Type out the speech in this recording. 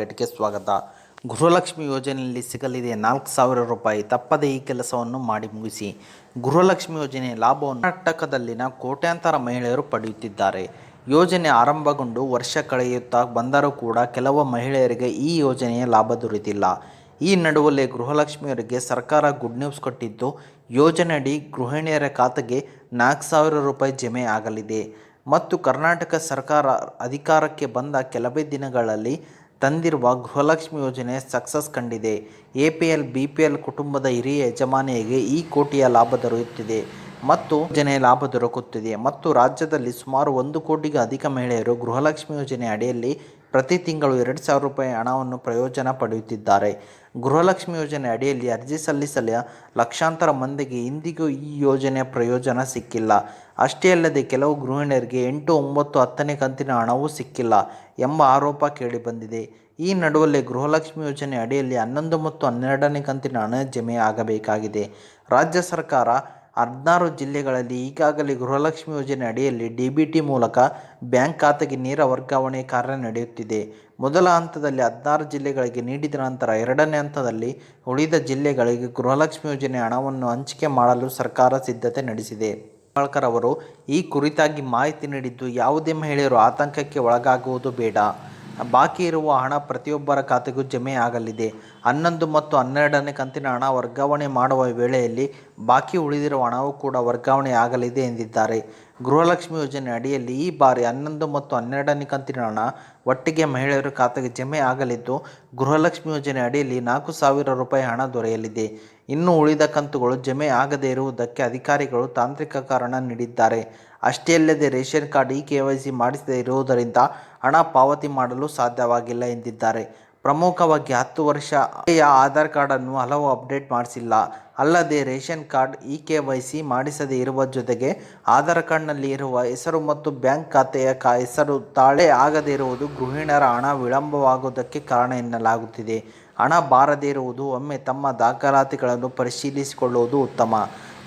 ಗೆ ಸ್ವಾಗತ. ಗೃಹಲಕ್ಷ್ಮಿ ಯೋಜನೆಯಲ್ಲಿ ಸಿಗಲಿದೆ ನಾಲ್ಕು ಸಾವಿರ ರೂಪಾಯಿ. ತಪ್ಪದೇ ಈ ಕೆಲಸವನ್ನು ಮಾಡಿ ಮುಗಿಸಿ. ಗೃಹಲಕ್ಷ್ಮಿ ಯೋಜನೆಯ ಲಾಭವನ್ನು ಕರ್ನಾಟಕದಲ್ಲಿನ ಕೋಟ್ಯಾಂತರ ಮಹಿಳೆಯರು ಪಡೆಯುತ್ತಿದ್ದಾರೆ. ಯೋಜನೆ ಆರಂಭಗೊಂಡು ವರ್ಷ ಕಳೆಯುತ್ತಾ ಬಂದರೂ ಕೂಡ ಕೆಲವು ಮಹಿಳೆಯರಿಗೆ ಈ ಯೋಜನೆಯ ಲಾಭ ದೊರೆತಿಲ್ಲ. ಈ ನಡುವಲ್ಲೇ ಗೃಹಲಕ್ಷ್ಮಿಯವರಿಗೆ ಸರ್ಕಾರ ಗುಡ್ ನ್ಯೂಸ್ ಕೊಟ್ಟಿದ್ದು, ಯೋಜನೆಯಡಿ ಗೃಹಿಣಿಯರ ಖಾತೆಗೆ ನಾಲ್ಕು ಸಾವಿರ ರೂಪಾಯಿ ಜಮೆ ಆಗಲಿದೆ. ಮತ್ತು ಕರ್ನಾಟಕ ಸರ್ಕಾರ ಅಧಿಕಾರಕ್ಕೆ ಬಂದ ಕೆಲವೇ ದಿನಗಳಲ್ಲಿ ತಂದಿರುವ ಗೃಹಲಕ್ಷ್ಮಿ ಯೋಜನೆ ಸಕ್ಸಸ್ ಕಂಡಿದೆ. A P L, B P L ಕುಟುಂಬದ ಹಿರಿಯ ಯಜಮಾನಿಗೆ ಈ ಕೋಟಿಯ ಲಾಭ ದೊರೆಯುತ್ತಿದೆ ಮತ್ತು ಯೋಜನೆಯ ಲಾಭ ದೊರಕುತ್ತಿದೆ. ಮತ್ತು ರಾಜ್ಯದಲ್ಲಿ ಸುಮಾರು ಒಂದು ಕೋಟಿಗೂ ಅಧಿಕ ಮಹಿಳೆಯರು ಗೃಹಲಕ್ಷ್ಮಿ ಯೋಜನೆ ಅಡಿಯಲ್ಲಿ ಪ್ರತಿ ತಿಂಗಳು ಎರಡು ಸಾವಿರ ರೂಪಾಯಿ ಹಣವನ್ನು ಪ್ರಯೋಜನ ಪಡೆಯುತ್ತಿದ್ದಾರೆ. ಗೃಹಲಕ್ಷ್ಮಿ ಯೋಜನೆ ಅಡಿಯಲ್ಲಿ ಅರ್ಜಿ ಸಲ್ಲಿಸಲು ಲಕ್ಷಾಂತರ ಮಂದಿಗೆ ಇಂದಿಗೂ ಈ ಯೋಜನೆಯ ಪ್ರಯೋಜನ ಸಿಕ್ಕಿಲ್ಲ. ಅಷ್ಟೇ ಅಲ್ಲದೆ ಕೆಲವು ಗೃಹಿಣಿಯರಿಗೆ ಎಂಟು ಒಂಬತ್ತು ಹತ್ತನೇ ಕಂತಿನ ಹಣವೂ ಸಿಕ್ಕಿಲ್ಲ ಎಂಬ ಆರೋಪ ಕೇಳಿಬಂದಿದೆ. ಈ ನಡುವಲ್ಲೇ ಗೃಹಲಕ್ಷ್ಮಿ ಯೋಜನೆ ಅಡಿಯಲ್ಲಿ ಹನ್ನೊಂದು ಮತ್ತು ಹನ್ನೆರಡನೇ ಕಂತಿನ ಹಣ ಜಮೆ ಆಗಬೇಕಾಗಿದೆ ರಾಜ್ಯ ಸರ್ಕಾರ ಹದಿನಾರು ಜಿಲ್ಲೆಗಳಲ್ಲಿ ಈಗಾಗಲೇ ಗೃಹಲಕ್ಷ್ಮಿ ಯೋಜನೆ ಅಡಿಯಲ್ಲಿ ಡಿಬಿಟಿ ಮೂಲಕ ಬ್ಯಾಂಕ್ ಖಾತೆಗೆ ನೇರ ವರ್ಗಾವಣೆ ಕಾರ್ಯ ನಡೆಯುತ್ತಿದೆ. ಮೊದಲ ಹಂತದಲ್ಲಿ ಹದಿನಾರು ಜಿಲ್ಲೆಗಳಿಗೆ ನೀಡಿದ ನಂತರ ಎರಡನೇ ಹಂತದಲ್ಲಿ ಉಳಿದ ಜಿಲ್ಲೆಗಳಿಗೆ ಗೃಹಲಕ್ಷ್ಮಿ ಯೋಜನೆ ಹಣವನ್ನು ಹಂಚಿಕೆ ಮಾಡಲು ಸರ್ಕಾರ ಸಿದ್ಧತೆ ನಡೆಸಿದೆ. ಪಾಳ್ಕರ್ ಅವರು, ಈ ಕುರಿತಾಗಿ ಮಾಹಿತಿ ನೀಡಿದ್ದು ಯಾವುದೇ ಮಹಿಳೆಯರು ಆತಂಕಕ್ಕೆ ಒಳಗಾಗುವುದು ಬೇಡ. ಬಾಕಿ ಇರುವ ಹಣ ಪ್ರತಿಯೊಬ್ಬರ ಖಾತೆಗೂ ಜಮೆ ಆಗಲಿದೆ ಹನ್ನೊಂದು ಮತ್ತು ಹನ್ನೆರಡನೇ ಕಂತಿನ ಹಣ ವರ್ಗಾವಣೆ ಮಾಡುವ ವೇಳೆಯಲ್ಲಿ ಬಾಕಿ ಉಳಿದಿರುವ ಹಣವೂ ಕೂಡ ವರ್ಗಾವಣೆ ಆಗಲಿದೆ ಎಂದಿದ್ದಾರೆ. ಗೃಹಲಕ್ಷ್ಮಿ ಯೋಜನೆ ಅಡಿಯಲ್ಲಿ ಈ ಬಾರಿ ಹನ್ನೊಂದು ಮತ್ತು ಹನ್ನೆರಡನೇ ಕಂತಿನ ಹಣ ಒಟ್ಟಿಗೆ ಮಹಿಳೆಯರ ಖಾತೆಗೆ ಜಮೆ ಆಗಲಿದ್ದು, ಗೃಹಲಕ್ಷ್ಮಿ ಯೋಜನೆ ಅಡಿಯಲ್ಲಿ ನಾಲ್ಕು ಸಾವಿರ ರೂಪಾಯಿ ಹಣ ದೊರೆಯಲಿದೆ. ಇನ್ನು ಉಳಿದ ಕಂತುಗಳು ಜಮೆ ಆಗದೇ ಇರುವುದಕ್ಕೆ ಅಧಿಕಾರಿಗಳು ತಾಂತ್ರಿಕ ಕಾರಣ ನೀಡಿದ್ದಾರೆ. ಅಷ್ಟೇ ಅಲ್ಲದೆ ration card E K Y C ಮಾಡಿಸದೇ ಇರುವುದರಿಂದ ಹಣ ಪಾವತಿ ಮಾಡಲು ಸಾಧ್ಯವಾಗಿಲ್ಲ ಎಂದಿದ್ದಾರೆ. ಪ್ರಮುಖವಾಗಿ ಹತ್ತು ವರ್ಷ ಆಧಾರ್ ಆಧಾರ್ ಕಾರ್ಡನ್ನು ಹಲವು ಅಪ್ಡೇಟ್ ಮಾಡಿಸಿಲ್ಲ. ಅಲ್ಲದೆ ration card E K Y C ಮಾಡಿಸದೇ ಇರುವ ಜೊತೆಗೆ ಆಧಾರ್ ಕಾರ್ಡ್ನಲ್ಲಿ ಇರುವ ಹೆಸರು ಮತ್ತು ಬ್ಯಾಂಕ್ ಖಾತೆಯ ಹೆಸರು ತಾಳೆ ಆಗದೇ ಇರುವುದು ಗೃಹಿಣರ ಹಣ ವಿಳಂಬವಾಗುವುದಕ್ಕೆ ಕಾರಣ ಎನ್ನಲಾಗುತ್ತಿದೆ. ಹಣ ಬಾರದೇ ಇರುವುದು ಒಮ್ಮೆ ತಮ್ಮ ದಾಖಲಾತಿಗಳನ್ನು ಪರಿಶೀಲಿಸಿಕೊಳ್ಳುವುದು ಉತ್ತಮ.